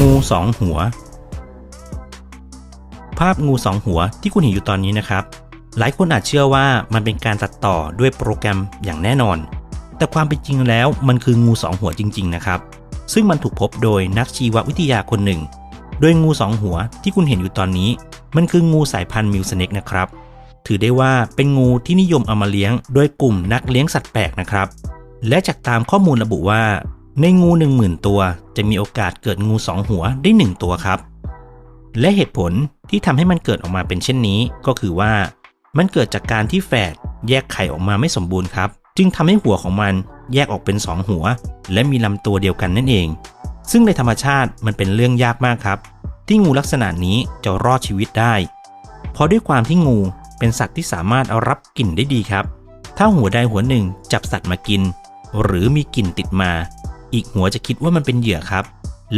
งูสองหัว ภาพงูสองหัวที่คุณเห็นอยู่ตอนนี้นะครับ หลายคนอาจเชื่อว่ามันเป็นการตัดต่อด้วยโปรแกรมอย่างแน่นอน แต่ความเป็นจริงแล้วมันคืองูสองหัวจริง ๆ นะครับ ซึ่งมันถูกพบโดยนักชีววิทยาคนหนึ่ง โดยงูสองหัวที่คุณเห็นอยู่ตอนนี้ มันคืองูสายพันธุ์มิวสเน็กนะครับ ถือได้ว่าเป็นงูที่นิยมเอามาเลี้ยง โดยกลุ่มนักเลี้ยงสัตว์แปลกนะครับ และจากตามข้อมูลระบุว่า ในงู 1 0,000 ตัวจะมีโอกาสเกิดงูสองหัวได้ 1 ตัวครับ และเหตุผลที่ทำให้มันเกิดออกมาเป็นเช่นนี้ ก็คือว่า มันเกิดจากการที่แฝดแยกไข่ออกมาไม่สมบูรณ์ครับ จึงทำให้หัวของมันแยกออกเป็น 2 หัว และมีลำตัวเดียวกันนั่นเอง ซึ่งในธรรมชาติมันเป็นเรื่องยากมากครับ ที่งูลักษณะนี้จะรอดชีวิตได้ เพราะด้วยความที่งูเป็นสัตว์ที่สามารถเอารับกลิ่นได้ดีครับ ถ้าหัวใดหัวหนึ่งจับสัตว์มากิน หรือมีกลิ่นติดมา อีกหัวจะคิดว่ามันเป็นเหยื่อครับ